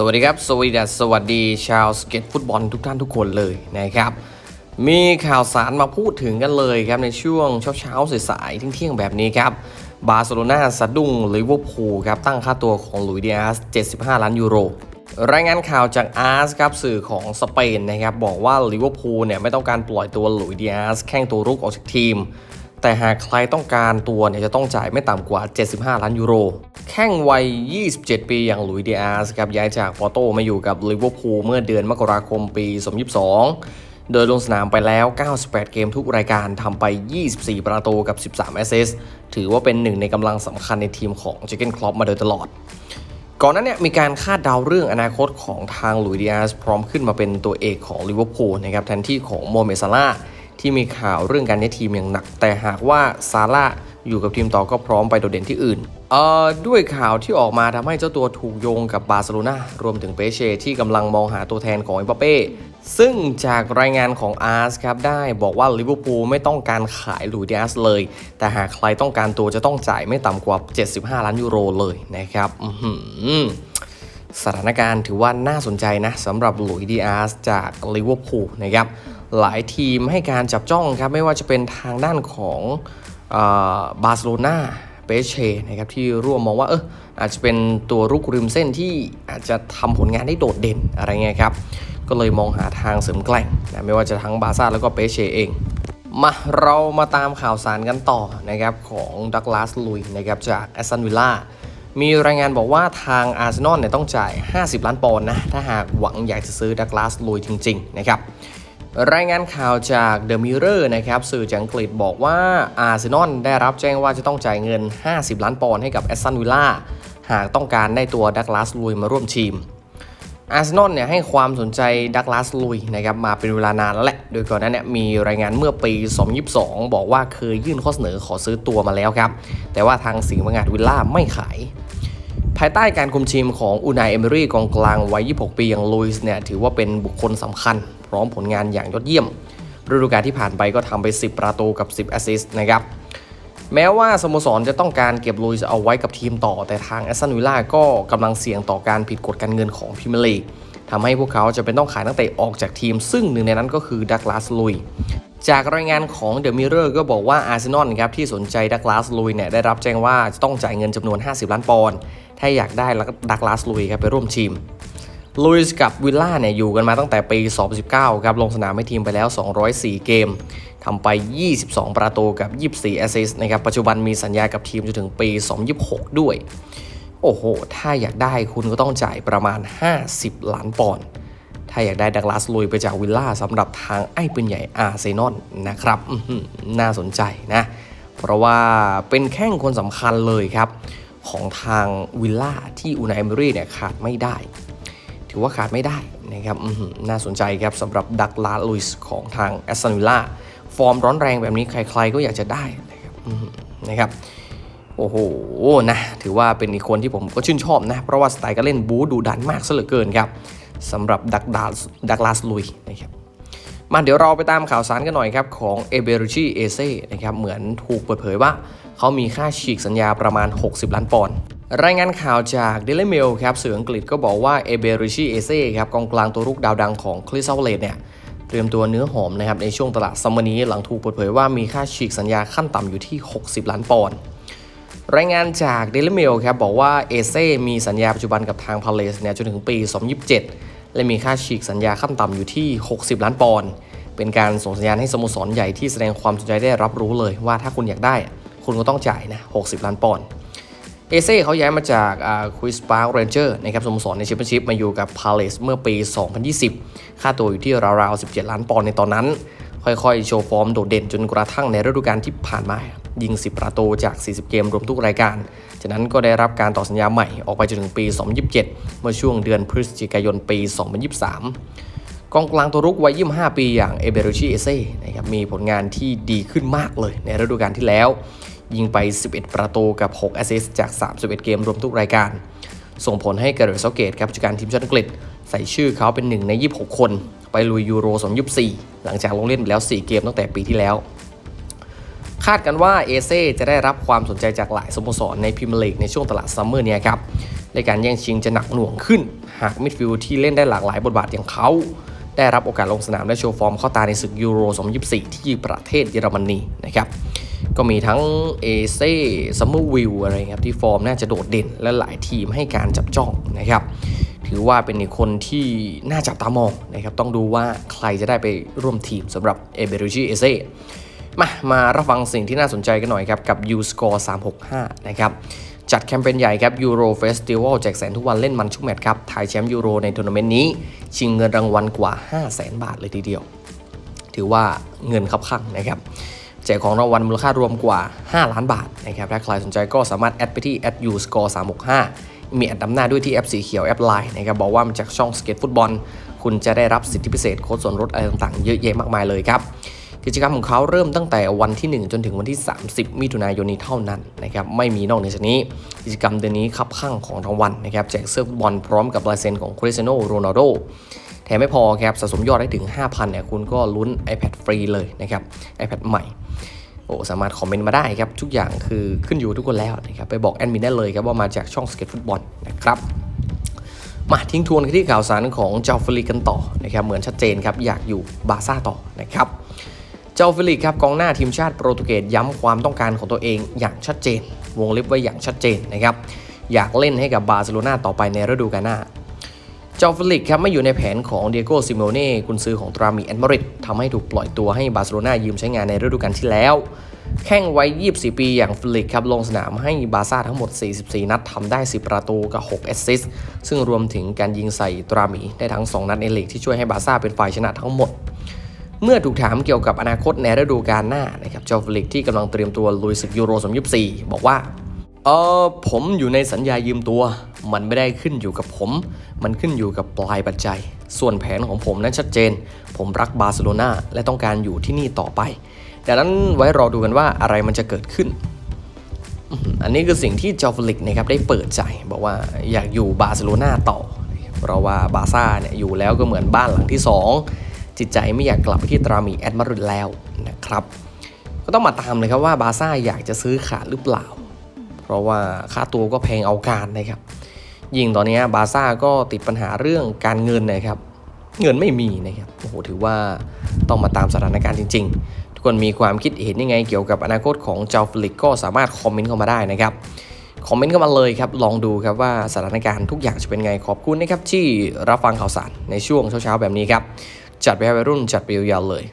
สวัสดีครับ สวัสดีสวัสดีชาวสเก็ตฟุตบอลทุกท่านทุกคนเลยนะครับ มีข่าวสารมาพูดถึงกันเลยครับในช่วงเช้าๆสายๆเที่ยงๆแบบนี้ครับ บาร์เซโลนาสะดุ้งลิเวอร์พูลครับตั้งค่าตัวของลุยส์ดิอาส75 ล้านยูโร รายงานข่าวจากอาร์สครับสื่อของสเปนนะครับบอกว่าลิเวอร์พูลเนี่ยไม่ต้องการปล่อยตัวลุยส์ดิอาสแข้งตัวรุกออกจากทีม แต่หากใครต้องการตัวเนี่ยจะต้องจ่ายไม่ต่ำกว่า 75 ล้านยูโร แข้งวัย 27 ปีอย่างหลุยดิอาสครับย้ายจากปอโตมาอยู่กับลิเวอร์พูลเมื่อเดือนมกราคมปี 2022 โดยลงสนามไปแล้ว 98 เกมทุกรายการทำไป 24 ประตูกับ 13 แอสซิสต์ถือว่าเป็นหนึ่งในกำลังสำคัญในทีมของเจเกนคลอปมาโดยตลอด ก่อนนั้นเนี่ยมีการคาดเดาเรื่องอนาคตของทางลุยดิอาสพร้อมขึ้นมาเป็นตัวเอกของลิเวอร์พูลนะครับแทนที่ของโมเมซาร่าที่มีข่าวเรื่องการย้ายทีมอย่างหนัก แต่หากว่าซาร่า อยู่กับทีมต่อก็พร้อมไปโดดเด่นที่อื่นเอ่อด้วยข่าวที่ออกมาทำให้เจ้าตัวถูกโยงกับบาร์เซโลนารวมถึงเปเช่ที่กำลังมองหาตัวแทนของเอ็มบัปเป้ซึ่งจากรายงานของอาร์สครับได้บอกว่าลิเวอร์พูลไม่ต้องการขายลุยส์ดิอาสเลย แต่หากใครต้องการตัวจะต้องจ่ายไม่ต่ำกว่า 75 ล้านยูโรเลยนะครับสถานการณ์ถือว่าน่าสนใจนะสำหรับหลุยดีอาร์สจากลิเวอร์พูลนะครับหลายทีมให้การจับจ้องครับไม่ว่าจะเป็นทางด้านของ บาร์เซโลนาเปเช่นะครับที่ร่วมมองว่าเอออาจจะเป็นตัวรุกริมเส้นที่อาจจะทำผลงานได้โดดเด่นอะไรเงี้ยครับ ก็เลยมองหาทางเสริมแกล่งนะไม่ว่าจะทั้งบาซ่าแล้วก็เปเช่เองมาเรามาตามข่าวสารกันต่อนะครับของดักลาสลุยนะครับจากแอสตันวิลล่ามีรายงานบอกว่าทางอาร์เซนอลเนี่ยต้องจ่าย 50 ล้านปอนด์นะ ถ้าหากหวังอยากจะซื้อดักลาสลุยจริง ๆ นะครับ รายงานข่าวจาก The Mirror นะครับสื่อจากอังกฤษบอกว่าอาร์เซนอลได้รับแจ้งว่าจะต้องจ่ายเงิน 50 ล้านปอนด์ให้กับแอสตันวิลล่าหากต้องการได้ตัวดักลาสลุยมาร่วมทีมอาร์เซนอลเนี่ยให้ความสนใจดักลาสลุยนะครับมาเป็นเวลานานแล้วแหละ โดยก่อนหน้านี้มีรายงานเมื่อปี 2022 บอกว่าเคยยื่นข้อเสนอขอซื้อตัวมาแล้วครับ แต่ว่าทางสิงห์บงาดวิลล่าไม่ขาย ภายใต้การคุมทีมของอูนายเอเมรี่กองกลางวัย 26 ปีอย่างลุยส์เนี่ยถือว่าเป็นบุคคลสำคัญ พร้อมผลงานอย่างยอดเยี่ยม ฤดูกาลที่ผ่านไปก็ทำไป 10 ประตูกับ 10 แอสซิสต์นะครับแม้ว่าสโมสรจะต้องการเก็บลุยส์เอาไว้กับทีมต่อ แต่ทางแอสตันวิลล่าก็กำลังเสี่ยงต่อการผิดกฎการเงินของพรีเมียร์ลีกทำให้พวกเขาจะเป็นต้องขายนักเตะออกจากทีม ซึ่งหนึ่งในนั้นก็คือดักลาสลุย จากรายงานของ The Mirror ก็บอกว่าอาร์เซนอลครับที่สนใจดักลาสลุยเนี่ยได้รับแจ้งว่าจะต้องจ่ายเงินจำนวน 50 ล้านปอนด์ถ้าอยากได้ดักลาสลุยครับไปร่วมทีมลุยส์กับวิลล่าเนี่ยอยู่กันมาตั้งแต่ปี 2019 ครับลงสนามให้ทีมไปแล้ว 204 เกมทำไป 22 ประตูกับ 24 แอสซิสต์นะครับปัจจุบันมีสัญญากับทีมจนถึงปี 2026 ด้วย โอ้โห ถ้าอยากได้คุณก็ต้องจ่ายประมาณ 50 ล้านปอนด์ ถ้าอยากได้ดักลาสลุยไปจากวิลล่าสำหรับทางไอ้ปืนใหญ่อาร์เซนอลนะครับน่าสนใจนะ เพราะว่าเป็นแข้งคนสำคัญเลยครับ ของทางวิลล่าที่อูนายเอเมรี่เนี่ยขาดไม่ได้ ถือว่าขาดไม่ได้นะครับน่าสนใจครับสำหรับดักลาสลุยของทางแอสตันวิลล่าฟอร์มร้อนแรงแบบนี้ใครๆก็อยากจะได้นะครับนะครับ โอ้โหนะถือว่าเป็นอีกคนที่ผมก็ชื่นชอบนะ เพราะว่าสไตล์การเล่นบู๊ดุดันมากซะเหลือเกินครับสำหรับดักดาดักลาสลุยนะครับมาเดี๋ยวเราไปตามข่าวสารกันหน่อยครับ ของเอเบริชีเอเซ่นะครับเหมือนถูกเปิดเผยว่า เขามีค่าฉีกสัญญาประมาณ 60 ล้านปอนด์รายงานข่าวจาก Daily Mail ครับสื่ออังกฤษก็บอกว่าเอเบริชีเอเซ่ครับกองกลางตัวรุกดาวดังของคริสตัลเลตเนี่ยเตรียมตัวเนื้อหอมนะครับในช่วงตลาดซัมเมอร์นี้หลังถูกเปิดเผยว่ามีค่าฉีกสัญญาขั้นต่ำอยู่ที่ 60 ล้านปอนด์ รายงานจาก Daily Mail ครับบอกว่าเอเซมีสัญญาปัจจุบันกับทางพาเลสเนี่ยจนถึงปี 2027 และมีค่าฉีกสัญญาขั้นต่ำอยู่ที่ 60 ล้านปอนด์เป็นการส่งสัญญาณให้สโมสรใหญ่ที่แสดงความสนใจได้รับรู้เลยว่าถ้าคุณอยากได้ คุณก็ต้องจ่ายนะ 60 ล้านปอนด์เอเซ่เขาย้ายมาจากควิสปาร์คเรนเจอร์นะครับสโมสรในแชมเปี้ยนชิพมาอยู่กับพาเลสเมื่อปี 2020 ค่าตัวอยู่ที่ราวๆ 17 ล้านปอนด์ในตอนนั้น ค่อยๆ โชว์ฟอร์มโดดเด่นจนกระทั่งในฤดูกาลที่ผ่านมา ยิง 10 ประตูจาก 40 เกมรวมทุกรายการ จากนั้นก็ได้รับการต่อสัญญาใหม่ออกไปจนถึงปี 2027 เมื่อช่วงเดือนพฤศจิกายนปี 2023 กองกลางตัวรุกวัย 25 ปีอย่างเอเบรุชิเอเซ่นะครับมีผลงานที่ดีขึ้นมากเลยในฤดูกาลที่แล้ว ยิงไป 11 ประตูกับ 6 แอสซิสต์จาก 31 เกมรวมทุกรายการ ส่งผลให้เกเรตเซเกตครับผู้จัดการทีมชาติอังกฤษ ใส่ชื่อเขาเป็นหนึ่งใน 26 คน ไปลุยยูโร2024 หลังจากลงเล่นไปแล้ว 4 เกมตั้งแต่ปีที่แล้ว คาดกันว่าเอเซ่จะได้รับความสนใจจากหลายสโมสรในพรีเมียร์ลีกในช่วงตลาดซัมเมอร์นี้ครับในการแย่งชิงจะหนักหน่วงขึ้น หากมิดฟิลด์ที่เล่นได้หลากหลายบทบาทอย่างเขา ได้รับโอกาสลงสนามและโชว์ฟอร์มเข้าตาในศึกยูโร2024 ที่ประเทศเยอรมนีนะครับก็มีทั้งเอเซ่ซัมเมอร์วิลอะไรครับที่ฟอร์มน่าจะโดดเด่นและหลายทีมให้การจับจ้องนะครับ ถือว่าเป็นอีกคนที่น่าจับตามองนะครับต้องดูว่าใครจะได้ไปร่วมทีมสำหรับเอเบรูจิเอเซ่มามารับฟังสิ่งที่น่าสนใจกันหน่อยครับ กับ U Score 365 นะครับ จัดแคมเปญใหญ่ครับ Euro Festival แจกแสนทุกวันเล่นมันชุกแมตช์ครับทายแชมป์ยูโรในทัวร์นาเมนต์นี้ ชิงเงินรางวัลกว่า 5 0 0แสนบาทเลยทีเดียว ถือว่าเงินคับข้างนะครับแจกของรางวัลมูลค่ารวมกว่า 5 ล้านบาทนะครับถ้าใครสนใจก็สามารถแอดไปที่ u score 365 มีแอดนำหน้าด้วยที่แอปสีเขียวแอปไลน์นะครับบอกว่ามาจากช่องสเก็ตฟุตบอล คุณจะได้รับสิทธิพิเศษโค้ดส่วนลดอะไรต่างๆ เยอะแยะมากมายเลยครับกิจกรรมของเขาเริ่มตั้งแต่วันที่ 1 จนถึงวันที่ 30 มิถุนายนนี้เท่านั้นนะครับไม่มีนอกเหนือจากนี้ กิจกรรมเดือนนี้คับข้างของรางวัลนะครับแจกเสื้อฟุตบอลพร้อมกับลายเซ็นของคริสเตียโนโรนัลโดแถมไม่พอครับสะสมยอดได้ถึง 5,000เนี่ยคุณก็ลุ้น iPad ฟรีเลยนะครับ iPad ใหม่ โอ้สามารถคอมเมนต์มาได้ครับ ทุกอย่างคือขึ้นอยู่ทุกคนแล้วนะครับไปบอกแอดมินได้เลยครับว่ามาจากช่องสเก็ตฟุตบอลนะครับมาทิ้งทวนที่ข่าวสารของเจ้าฟิลิกกันต่อนะครับเหมือนชัดเจนครับอยากอยู่บาซ่าต่อนะครับเจ้าฟิลิกครับกองหน้าทีมชาติโปรตุเกสย้ำความต้องการของตัวเองอย่างชัดเจน วงเล็บไว้อย่างชัดเจนนะครับอยากเล่นให้กับบาร์เซโลนาต่อไปในฤดูกาลหน้า จ้าฟลิกครับไม่อยู่ในแผนของเดียโก้ซิโมเน่กุนซือของตรามีแอนมาริดทำให้ถูกปล่อยตัวให้บาร์เซโลนายืมใช้งานในฤดูกาลที่แล้ว แข้งไวัย24 ปีอย่างฟลิกครับลงสนามให้บาร์ซ่าทั้งหมด 44 นัดทำได้ 10 ประตูกับ 6 แอสซิสต์ซึ่งรวมถึงการยิงใส่ตรามีได้ทั้ง 2 นัดในลีกที่ช่วยให้บาร์ซ่าเป็นฝ่ายชนะทั้งหมด เมื่อถูกถามเกี่ยวกับอนาคตในฤดูกาลหน้านะครับเจ้าฟลิกที่กำลังเตรียมตัวลุยศึกยูโร2024บอกว่าเออผมอยู่ในสัญญายืมตัว มันไม่ได้ขึ้นอยู่กับผม มันขึ้นอยู่กับปลายปัจจัย ส่วนแผนของผมนั้นชัดเจน ผมรักบาร์เซโลนาและต้องการอยู่ที่นี่ต่อไปดังนั้นไว้รอดูกันว่าอะไรมันจะเกิดขึ้น อันนี้คือสิ่งที่จอฟลิกนะครับได้เปิดใจ บอกว่าอยากอยู่บาร์เซโลนาต่อ เพราะว่าบาซ่าเนี่ยอยู่แล้วก็เหมือนบ้านหลังที่ 2 จิตใจไม่อยากกลับไปที่ตรามีแอดมาริดแล้วนะครับ ก็ต้องมาตามเลยครับว่าบาซ่าอยากจะซื้อขาดหรือเปล่า เพราะว่าค่าตัวก็แพงเอาการนะครับ ยิ่งตอนนี้บาซ่าก็ติดปัญหาเรื่องการเงินนะครับ เงินไม่มีนะครับโอ้โหถือว่าต้องมาตามสถานการณ์จริง ๆ ทุกคนมีความคิดเห็นยังไงเกี่ยวกับอนาคตของเจ้าฟลิกก็สามารถคอมเมนต์เข้ามาได้นะครับคอมเมนต์เข้ามาเลยครับ ลองดูครับว่าสถานการณ์ทุกอย่างจะเป็นไงขอบคุณนะครับที่รับฟังข่าวสารในช่วงเช้าๆแบบนี้ครับ จัดไปให้วัยรุ่นจัดไปยาวๆเลย